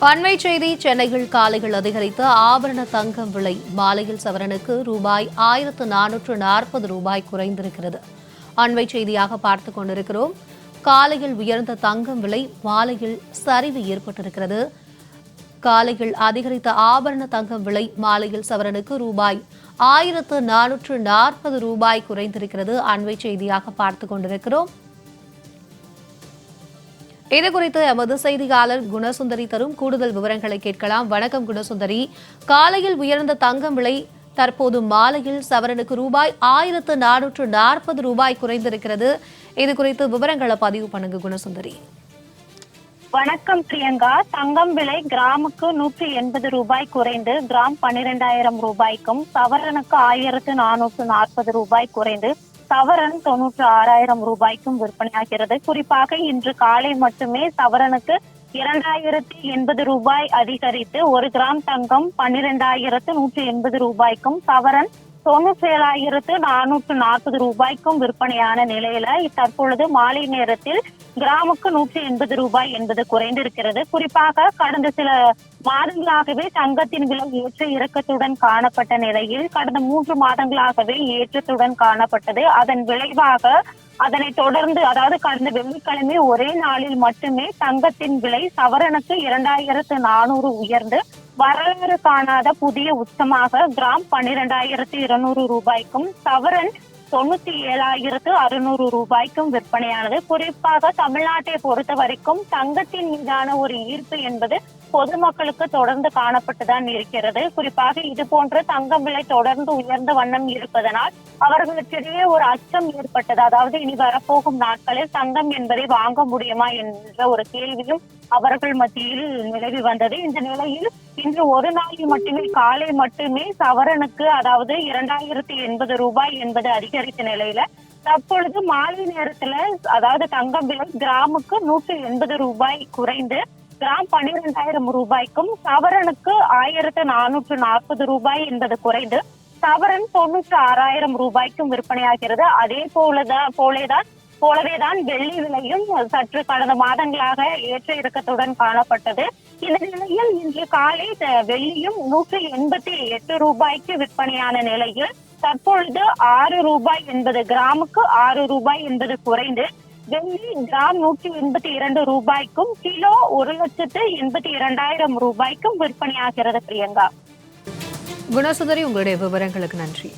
அண்மை செய்தி சென்னையில் காலையில் அதிகரித்த ஆபரண தங்கம் விலை மாலையில் சவரனுக்கு ரூபாய் ஆயிரத்து நானூற்று நாற்பது ரூபாய் குறைந்திருக்கிறது. அண்மை செய்தியாக பார்த்துக் கொண்டிருக்கிறோம். காலையில் உயர்ந்த தங்கம் விலை மாலையில் சரிவு ஏற்பட்டிருக்கிறது. காலையில் அதிகரித்த ஆபரண தங்கம் விலை மாலையில் சவரனுக்கு ரூபாய் ஆயிரத்து நானூற்று நாற்பது ரூபாய் குறைந்திருக்கிறது. அண்மை செய்தியாக பார்த்துக் கொண்டிருக்கிறோம். இது குறித்து எமது செய்தியாளர் குணசுந்தரி தரும் கூடுதல் விவரங்களை கேட்கலாம். வணக்கம் குணசுந்தரி. காலையில் உயர்ந்த தங்கம் விலை தற்போது மாலையில் சவரனுக்கு ரூபாய் ஆயிரத்து நானூற்று நாற்பது ரூபாய் குறைந்திருக்கிறது. இது குறித்து விவரங்களை பதிவு பண்ணுங்க குணசுந்தரி. வணக்கம் பிரியங்கா. தங்கம் விலை கிராமுக்கு நூற்றி எண்பது ரூபாய் குறைந்து கிராம் பன்னிரெண்டாயிரம் ரூபாய்க்கும் சவரனுக்கு ஆயிரத்து நானூற்று நாற்பது ரூபாய் குறைந்து சவரன் தொன்னூற்று ஆறாயிரம் ரூபாய்க்கும் விற்பனையாகிறது. குறிப்பாக இன்று காலை மட்டுமே சவரனுக்கு இரண்டாயிரத்தி எண்பது ரூபாய் அதிகரித்து ஒரு கிராம் தங்கம் பன்னிரெண்டாயிரத்து நூற்றி எண்பது ரூபாய்க்கும் சவரன் தொண்ணூற்றி ஏழாயிரத்து நானூற்று நாற்பது ரூபாய்க்கும் விற்பனையான நிலையில தற்பொழுது மாலை நேரத்தில் கிராமுக்கு நூற்றி எண்பது ரூபாய் என்பது குறைந்திருக்கிறது. குறிப்பாக கடந்த சில மாதங்களாகவே தங்கத்தின் விலை ஏற்ற இறக்கத்துடன் காணப்பட்ட நிலையில் கடந்த மூன்று மாதங்களாகவே ஏற்றத்துடன் காணப்பட்டது. அதன் விளைவாக அதனை தொடர்ந்து அதாவது கடந்த வெள்ளிக்கிழமை ஒரே நாளில் மட்டுமே தங்கத்தின் விலை சவரனுக்கு இரண்டாயிரத்து நானூறு உயர்ந்து வரலாறு காணாத புதிய உச்சமாக கிராம் பன்னிரெண்டாயிரத்தி இருநூறு ரூபாய்க்கும் சவரன் தொண்ணூத்தி ஏழாயிரத்து அறுநூறு ரூபாய்க்கும் விற்பனையானது. குறிப்பாக தமிழ்நாட்டை பொறுத்த வரைக்கும் தங்கத்தின் மீதான ஒரு ஈர்ப்பு என்பது பொதுமக்களுக்கு தொடர்ந்து காணப்பட்டுதான் இருக்கிறது. குறிப்பாக இது போன்ற தங்கம் விலை தொடர்ந்து உயர்ந்த வண்ணம் இருப்பதனால் அவர்களுக்கிடையே ஒரு அச்சம் ஏற்பட்டது. அதாவது இனி வரப்போகும் நாட்களில் தங்கம் என்பதை வாங்க முடியுமா என்ற ஒரு கேள்வியும் அவர்கள் மத்தியில் நிலவி வந்தது. இந்த நிலையில் இன்று ஒரு நாளில் மட்டுமே காலை மட்டுமே சவரனுக்கு அதாவது இரண்டாயிரத்தி எண்பது ரூபாய் என்பது அதிகரித்த நிலையில தற்பொழுது மாலை நேரத்துல அதாவது தங்கம் விலை கிராமுக்கு நூற்றி எண்பது ரூபாய் குறைந்து கிராம் பன்னிரெண்டாயிரம் ரூபாய்க்கும் சவரனுக்கு ஆயிரத்து நானூற்று நாற்பது ரூபாய் என்பது குறைந்து சவரன் தொண்ணூற்று ஆறாயிரம் ரூபாய்க்கும் விற்பனையாகிறது. அதே போலதான் போலேதான் போலவேதான் வெள்ளி விலையும் சற்று கடந்த மாதங்களாக ஏற்ற இறக்கத்துடன் காணப்பட்டது. இந்த நிலையில் இன்று காலை வெள்ளியும் நூற்றி எண்பத்தி எட்டு ரூபாய்க்கு விற்பனையான நிலையில் தற்பொழுது ஆறு ரூபாய் என்பது கிராமுக்கு ஆறு ரூபாய் என்பது குறைந்து வெள்ளி கிராம் நூற்றி எண்பத்தி இரண்டு ரூபாய்க்கும் கிலோ ஒரு லட்சத்து எண்பத்தி இரண்டாயிரம் ரூபாய்க்கும் விற்பனையாகிறது பிரியங்கா. குணசுந்தரி உங்களுடைய விவரங்களுக்கு நன்றி.